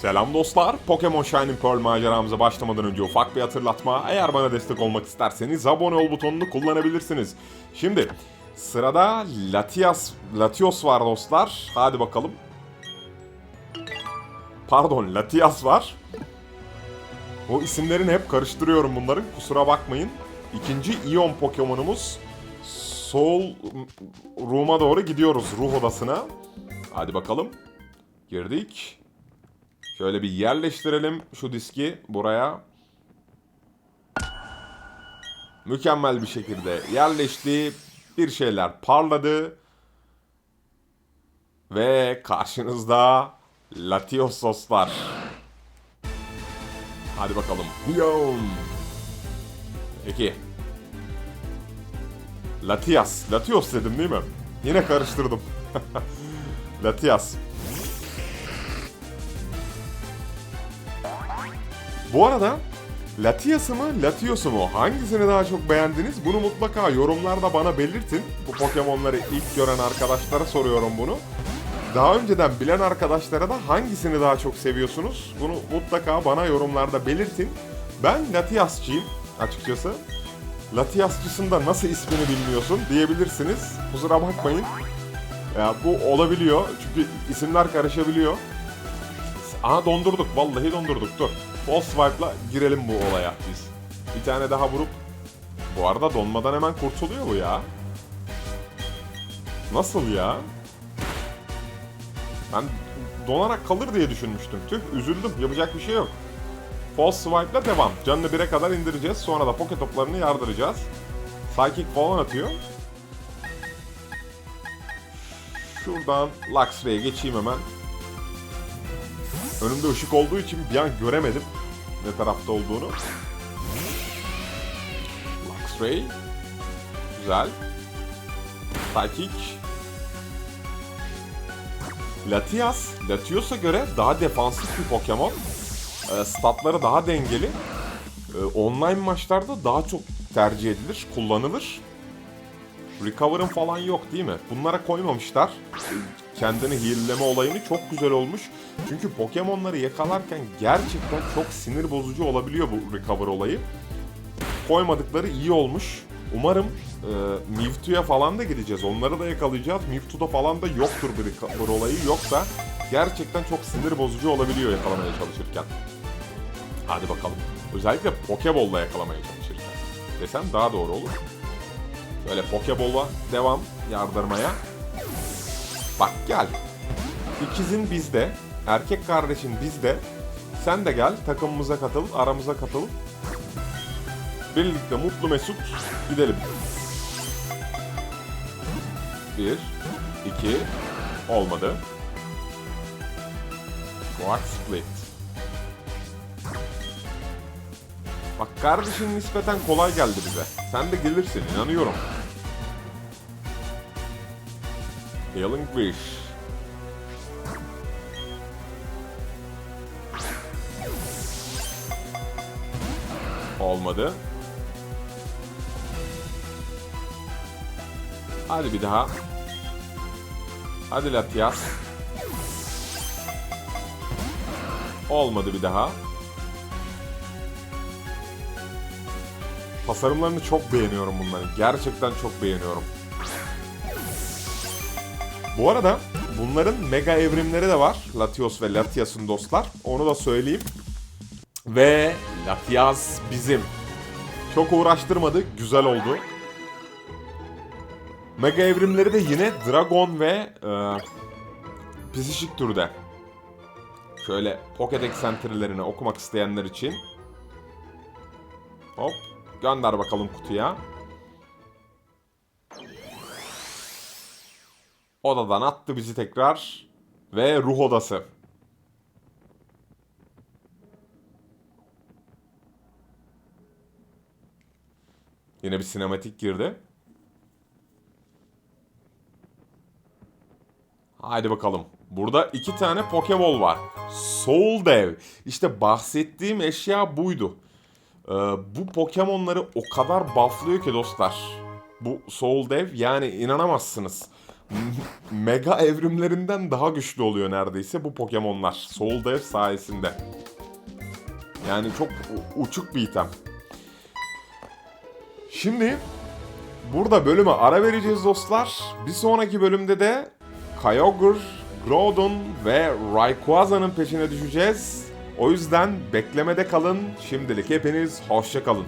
Selam dostlar. Pokemon Shining Pearl maceramıza başlamadan önce ufak bir hatırlatma. Eğer bana destek olmak isterseniz abone ol butonunu kullanabilirsiniz. Şimdi sırada Latias, Latios var dostlar. Hadi bakalım. Pardon Latias var. O isimlerini hep karıştırıyorum bunların. Kusura bakmayın. İkinci Ion Pokemon'umuz Soul Room'a doğru gidiyoruz. Ruh odasına. Hadi bakalım. Girdik. Şöyle bir yerleştirelim şu diski buraya. Mükemmel bir şekilde yerleşti. Bir şeyler parladı. Ve karşınızda Latiososlar. Hadi bakalım. Yum. Peki. Latias. Latios dedim değil mi? Yine karıştırdım. Latias. Bu arada Latias'ı mı, Latios'u mu? Hangisini daha çok beğendiniz? Bunu mutlaka yorumlarda bana belirtin. Bu Pokemon'ları ilk gören arkadaşlara soruyorum bunu. Daha önceden bilen arkadaşlara da hangisini daha çok seviyorsunuz? Bunu mutlaka bana yorumlarda belirtin. Ben Latias'çıyım açıkçası. Latias'çısın da nasıl ismini bilmiyorsun diyebilirsiniz. Kusura bakmayın. Ya bu olabiliyor çünkü isimler karışabiliyor. Aha dondurduk. Vallahi dondurduk. Dur. False swipe'la girelim bu olaya biz. Bir tane daha vurup... Bu arada donmadan hemen kurtuluyor bu ya. Nasıl ya? Ben donarak kalır diye düşünmüştüm. Tüh üzüldüm. Yapacak bir şey yok. False swipe'la devam. Canını 1'e kadar indireceğiz. Sonra da poke toplarını yardıracağız. Psychic falan atıyor. Şuradan Luxray'e geçeyim hemen. Önümde ışık olduğu için bir an göremedim ne tarafta olduğunu. Luxray. Güzel. Psychic. Latias, Latios'a göre daha defansif bir Pokemon. E, statları daha dengeli. E, online maçlarda daha çok tercih edilir, kullanılır. Recover'ın falan yok değil mi? Bunlara koymamışlar. Kendini heal'leme olayını çok güzel olmuş. Çünkü Pokemon'ları yakalarken gerçekten çok sinir bozucu olabiliyor bu recover olayı. Koymadıkları iyi olmuş. Umarım e, Mewtwo'ya falan da gideceğiz. Onları da yakalayacağız. Mewtwo'da falan da yoktur bir recover olayı. Yoksa gerçekten çok sinir bozucu olabiliyor yakalamaya çalışırken. Hadi bakalım. Özellikle Pokeball'la yakalamaya çalışırken. Desem daha doğru olur. Böyle Pokeball'a devam yardırmaya. Bak gel. İkizin bizde. Erkek kardeşin bizde. Sen de gel takımımıza katıl, aramıza katıl. Birlikte mutlu mesut gidelim. Bir, iki, olmadı. Quark Split. Bak kardeşin nispeten kolay geldi bize. Sen de gelirsin inanıyorum. Healing Wish. Olmadı. Hadi bir daha. Hadi Latias. Olmadı bir daha. Tasarımlarını çok beğeniyorum bunların. Gerçekten çok beğeniyorum. Bu arada bunların mega evrimleri de var. Latios ve Latias'ın dostlar. Onu da söyleyeyim. Ve Latias bizim. Çok uğraştırmadı. Güzel oldu. Mega evrimleri de yine Dragon ve e, Psişik türde. Şöyle Pokédex entry'lerini okumak isteyenler için. Hop. Gönder bakalım kutuya. Odadan attı bizi tekrar. Ve ruh odası. Yine bir sinematik girdi. Haydi bakalım. Burada iki tane Pokeball var. Soul Dev. İşte bahsettiğim eşya buydu. Ee, bu Pokemon'ları o kadar bufflıyor ki dostlar. Bu Soul Dev yani inanamazsınız. mega evrimlerinden daha güçlü oluyor neredeyse bu Pokemon'lar. Soul Dev sayesinde. Yani çok uçuk bir item. Şimdi burada bölüme ara vereceğiz dostlar. Bir sonraki bölümde de Kyogre, Groudon ve Rayquaza'nın peşine düşeceğiz. O yüzden beklemede kalın. Şimdilik hepiniz hoşça kalın.